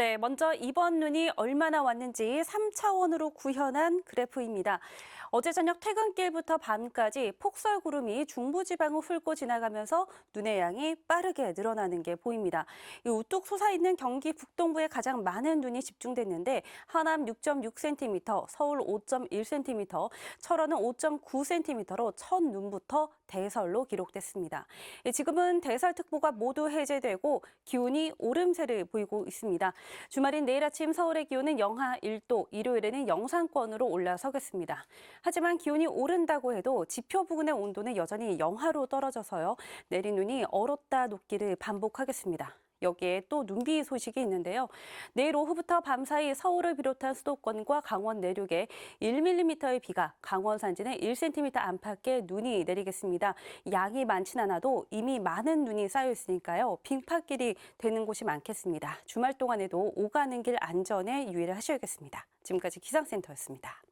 네, 먼저 이번 눈이 얼마나 왔는지 3차원으로 구현한 그래프입니다. 어제 저녁 퇴근길부터 밤까지 폭설 구름이 중부지방을 훑고 지나가면서 눈의 양이 빠르게 늘어나는 게 보입니다. 이 우뚝 솟아있는 경기 북동부에 가장 많은 눈이 집중됐는데 하남 6.6cm, 서울 5.1cm, 철원은 5.9cm로 첫 눈부터 대설로 기록됐습니다. 예, 지금은 대설특보가 모두 해제되고 기온이 오름세를 보이고 있습니다. 주말인 내일 아침 서울의 기온은 영하 1도, 일요일에는 영상권으로 올라서겠습니다. 하지만 기온이 오른다고 해도 지표 부근의 온도는 여전히 영하로 떨어져서요. 내린 눈이 얼었다 녹기를 반복하겠습니다. 여기에 또 눈비 소식이 있는데요. 내일 오후부터 밤사이 서울을 비롯한 수도권과 강원 내륙에 1mm의 비가, 강원 산지는 1cm 안팎의 눈이 내리겠습니다. 양이 많진 않아도 이미 많은 눈이 쌓여 있으니까요. 빙판길이 되는 곳이 많겠습니다. 주말 동안에도 오가는 길 안전에 유의를 하셔야겠습니다. 지금까지 기상센터였습니다.